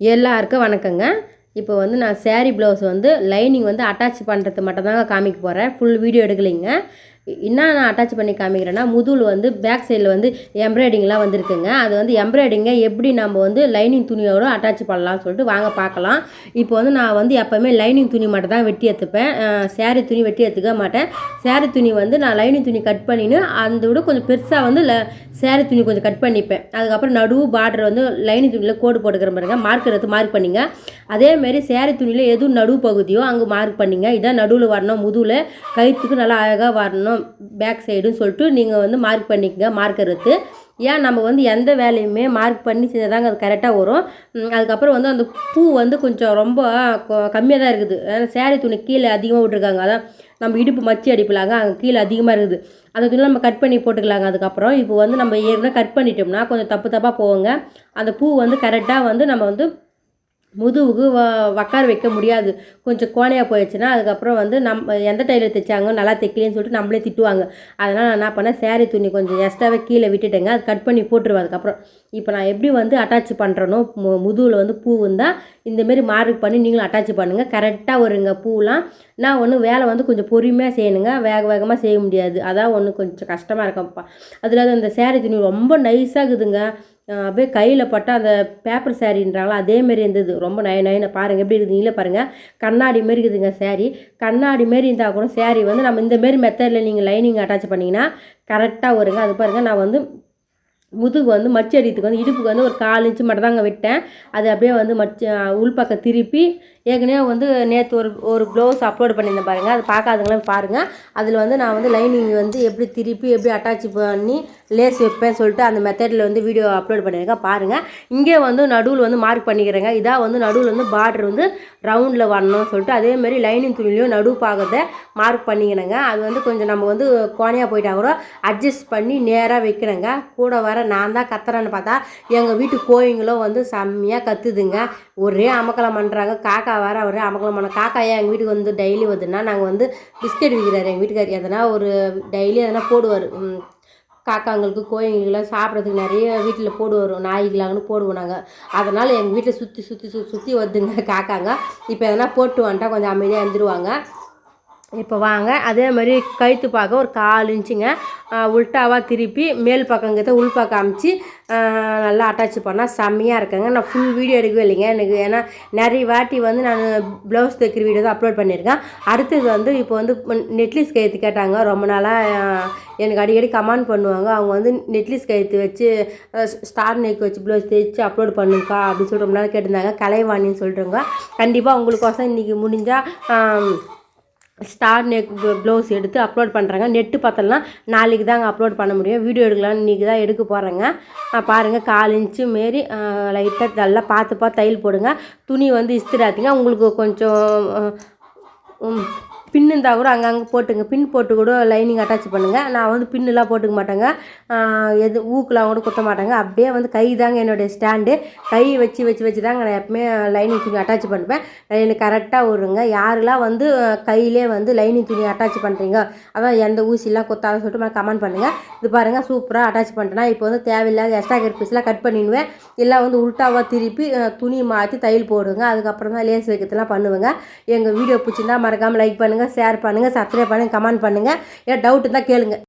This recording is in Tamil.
எல்லாருக்கும் வணக்கங்க. இப்போ வந்து நான் சேரீ ப்ளவுஸ் வந்து லைனிங் வந்து அட்டாச் பண்ணுறது மட்டும்தாங்க காமிக்க போகிறேன் ஃபுல் வீடியோ எடுக்கலைங்க. என்ன நான் அட்டாச் பண்ணி காமிக்கிறேன்னா முதுகில் வந்து பேக் சைடில் வந்து எம்ப்ராய்டிங்லாம் வந்திருக்குங்க. அது வந்து எம்ப்ராய்டிங்கை எப்படி நம்ம வந்து லைனிங் துணியோட அட்டாச் பண்ணலாம்னு சொல்லிட்டு வாங்க பார்க்கலாம். இப்போ வந்து நான் வந்து எப்போவுமே லைனிங் துணி மட்டும் தான் வெட்டி எடுத்துப்பேன். சேரீ துணி வெட்டி எடுத்துக்க மாட்டேன். சேரீ துணி வந்து நான் லைனிங் துணி கட் பண்ணின்னு அந்த விட கொஞ்சம் பெருசாக வந்து ல சேரீ துணி கொஞ்சம் கட் பண்ணிப்பேன். அதுக்கப்புறம் நடுவு பார்டர் வந்து லைனிங் துணியில் கோடு போட்டுக்கிற பாருங்க. மார்க் எடுத்து மார்க் பண்ணிங்க. அதேமாரி சேரீ துணியில் எதுவும் நடுவு பகுதியோ அங்கே மார்க் பண்ணிங்க. இதான் நடுவில் வரணும் முதுகில். கயிற்றுக்கு நல்லா அழகாக வரணும். பேக் சைடுன்னு சொல்லிட்டு நீங்கள் வந்து மார்க் பண்ணிக்கங்க மார்க்கர் எடுத்து. ஏன் நம்ம வந்து எந்த வேலையுமே மார்க் பண்ணி செஞ்சால் தாங்க அது கரெக்டாக வரும். அதுக்கப்புறம் வந்து அந்த பூ வந்து கொஞ்சம் ரொம்ப கம்மியாக தான் இருக்குது. ஏன்னா சேரீ துணி கீழே அதிகமாக விட்ருக்காங்க அதான் நம்ம இடுப்பு மச்சி அடிப்பலாங்க அங்கே கீழே அதிகமாக இருக்குது. அந்த துணி நம்ம கட் பண்ணி போட்டுக்கலாங்க அதுக்கப்புறம். இப்போ வந்து நம்ம ஏற்கனவே கட் பண்ணிட்டோம்னா கொஞ்சம் தப்பு தப்பாக போவோங்க அந்த பூ வந்து கரெக்டாக வந்து நம்ம வந்து முதுகுக்கு வ உக்கார வைக்க முடியாது. கொஞ்சம் கோணையாக போயிடுச்சுன்னா அதுக்கப்புறம் வந்து நம்ம எந்த டைலர் தைச்சாங்க நல்லா தைக்கலன்னு சொல்லிட்டு நம்மளே திட்டுவாங்க. அதனால் நான் என்ன பண்ணேன் சேரீ துணி கொஞ்சம் எக்ஸ்ட்ராவே கீழே விட்டுட்டேங்க. அது கட் பண்ணி போட்டுருவேன் அதுக்கப்புறம். இப்போ நான் எப்படி வந்து அட்டாச் பண்ணுறனோ மு முதுகில் வந்து பூ இருந்தால் இந்தமாரி மார்க் பண்ணி நீங்களும் அட்டாச் பண்ணுங்கள் கரெக்டாக வருங்க பூலாம் நான் ஒன்று வேலை வந்து கொஞ்சம் பொறுமையாக செய்யணுங்க. வேக வேகமாக செய்ய முடியாது. அதான் ஒன்று கொஞ்சம் கஷ்டமாக இருக்கும்ப்பா. அதில் அந்த சேரீ துணி ரொம்ப நைஸாக இருக்குதுங்க. அப்படியே கையில் பட்டால் அந்த பேப்பர் சேரீன்றாங்களா அதேமாரி இருந்தது. ரொம்ப நய நயனை பாருங்கள் எப்படி இருக்குது நீங்களே பாருங்கள் கண்ணாடி மாரி இருக்குதுங்க சேரீ கண்ணாடி மாரி இருந்தால் கூட சேரீ வந்து நம்ம இந்த மாரி மெத்தடில் நீங்கள் லைனிங் அட்டாச் பண்ணிங்கன்னா கரெக்டாக வருங்க. அது பாருங்கள் நான் வந்து முதுகு வந்து மச்சி அடிக்கிறதுக்கு வந்து இடுப்புக்கு வந்து ஒரு கால் இன்ச்சு மட்டும் தாங்க விட்டேன். அது அப்படியே வந்து மச்ச உள்பக்கம் திருப்பி ஏற்கனவே வந்து நேற்று ஒரு ஒரு ப்ளவுஸ் அப்லோட் பண்ணியிருந்தேன் பாருங்கள் அது பார்க்காதவங்களாம் பாருங்கள் அதில் வந்து நான் வந்து லைனிங் வந்து எப்படி திருப்பி எப்படி அட்டாச் பண்ணி லேஸ் வைப்பேன் சொல்லிட்டு அந்த மெத்தடில் வந்து வீடியோ அப்லோட் பண்ணியிருக்கேன். பாருங்கள் இங்கே வந்து நடுவில் வந்து மார்க் பண்ணிக்கிறேங்க. இதாக வந்து நடுவில் வந்து பார்டர் வந்து ரவுண்டில் வரணும்னு சொல்லிட்டு அதேமாரி லைனிங் துணிலையும் நடுவு பாகத்தை மார்க் பண்ணிக்கிறேங்க. அது வந்து கொஞ்சம் நம்ம வந்து கோணையாக போயிட்டா கூட அட்ஜஸ்ட் பண்ணி நேராக வைக்கிறேங்க. கூட வர நான் தான் கத்துறேன்னு பார்த்தா எங்கள் வீட்டு கோழிங்களும் வந்து செம்மையாக கத்துதுங்க. ஒரே அமக்கலம் பண்ணுறாங்க காக்கா வேறு ஒரே அமக்கலம் பண்ண காக்கா ஏன் எங்கள் வீட்டுக்கு வந்து டெய்லி வருதுன்னா நாங்கள் வந்து பிஸ்கெட் விற்கிறாரு எங்கள் வீட்டுக்கார். எதனா ஒரு டெய்லி எதனா போடுவார். காக்காங்களுக்கு கோழிங்களுக்கெல்லாம் சாப்பிட்றதுக்கு நிறைய வீட்டில் போடுவார். நாய்களாங்கன்னு போடுவோம் நாங்கள் அதனால் எங்கள் வீட்டில் சுற்றி சுற்றி சுற்றி சுற்றி வருதுங்க காக்காங்க. இப்போ எதனா போட்டு வந்துட்டா கொஞ்சம் அமைதியாக எழுந்துருவாங்க. இப்போ வாங்க. அதே மாதிரி கழுத்து பார்க்க ஒரு கால் இன்ச்சுங்க. உல்ட்டாவாக திருப்பி மேல் பக்கங்கிறத உள் பக்கம் அமைச்சு நல்லா அட்டாச் பண்ணால் செம்மையாக இருக்குங்க. நான் ஃபுல் வீடியோ எடுக்கவே இல்லைங்க. எனக்கு ஏன்னா நிறைய வாட்டி வந்து நான் ப்ளவுஸ் தைக்கிற வீடியோ தான் அப்லோட் பண்ணியிருக்கேன். அடுத்தது வந்து இப்போ வந்து நெட்லிஸ் கழுத்து கேட்டாங்க. ரொம்ப நாளாக எனக்கு அடிக்கடி கமெண்ட் பண்ணுவாங்க. அவங்க வந்து நெட்லிஸ் கழுத்து வச்சு ஸ்டார் நெக் வச்சு ப்ளவுஸ் தைச்சு அப்லோட் பண்ணுங்கக்கா அப்படின்னு சொல்லிட்டு ரொம்ப நாள் கேட்டிருந்தாங்க. கலைவாணின்னு சொல்கிறவங்க கண்டிப்பாக உங்களுக்கோசம் இன்றைக்கி முடிஞ்சால் ஸ்டார் நெக் ப்ளவுஸ் எடுத்து அப்லோட் பண்ணுறேங்க நெட்டு பார்த்தலாம் நாளைக்கு தாங்க அப்லோட் பண்ண முடியும். வீடியோ எடுக்கலாம் இன்றைக்கி தான் எடுக்க போகிறேங்க பாருங்கள் கால் இன்ச்சு மாரி லைட்டாக நல்லா பார்த்து பார்த்து தையல் போடுங்க. துணி வந்து இஸ்திராத்திங்க உங்களுக்கு கொஞ்சம் பின் இருந்தால் கூட அங்கங்கே போட்டுங்க. பின் போட்டு கூட லைனிங் அட்டாச் பண்ணுங்கள் நான் வந்து பின்னுலாம் போட்டுக்க மாட்டேங்க. எது ஊக்கெலாம் கூட குத்த மாட்டேங்க. அப்படியே வந்து கை தாங்க என்னுடைய ஸ்டாண்டு கை வச்சு வச்சு வச்சு தாங்க நான் எப்பவுமே லைனிங் துணி அட்டாச் பண்ணுவேன். எனக்கு கரெக்டாக விடுங்க யாரெல்லாம் வந்து கையிலே வந்து லைனிங் துணி அட்டாச் பண்ணுறீங்க அதான் எந்த ஊசிலாம் கொத்தாதுன்னு சொல்லிட்டு கமெண்ட் பண்ணுங்கள் இது பாருங்கள் சூப்பராக அட்டாச் பண்ணிட்டேன்னா இப்போ வந்து தேவையில்லாத எக்ஸ்ட்ரா கட் பீஸ்லாம் கட் பண்ணிடுவேன். எல்லாம் வந்து உல்ட்டாவாக திருப்பி துணி மாற்றி தையல் போடுங்க. அதுக்கப்புறம் தான் லேஸ் வைக்கிறதுலாம் பண்ணுவேங்க. எங்கள் வீடியோ பிடிச்சிருந்தா மறக்காமல் லைக் பண்ணுங்கள் பண்ணுங்கள் ஷேர் பண்ணுங்கள் சப்ஸ்கிரைப் பண்ணுங்கள் கமெண்ட் பண்ணுங்கள் ஏன் டவுட் இருந்தால் கேளுங்கள்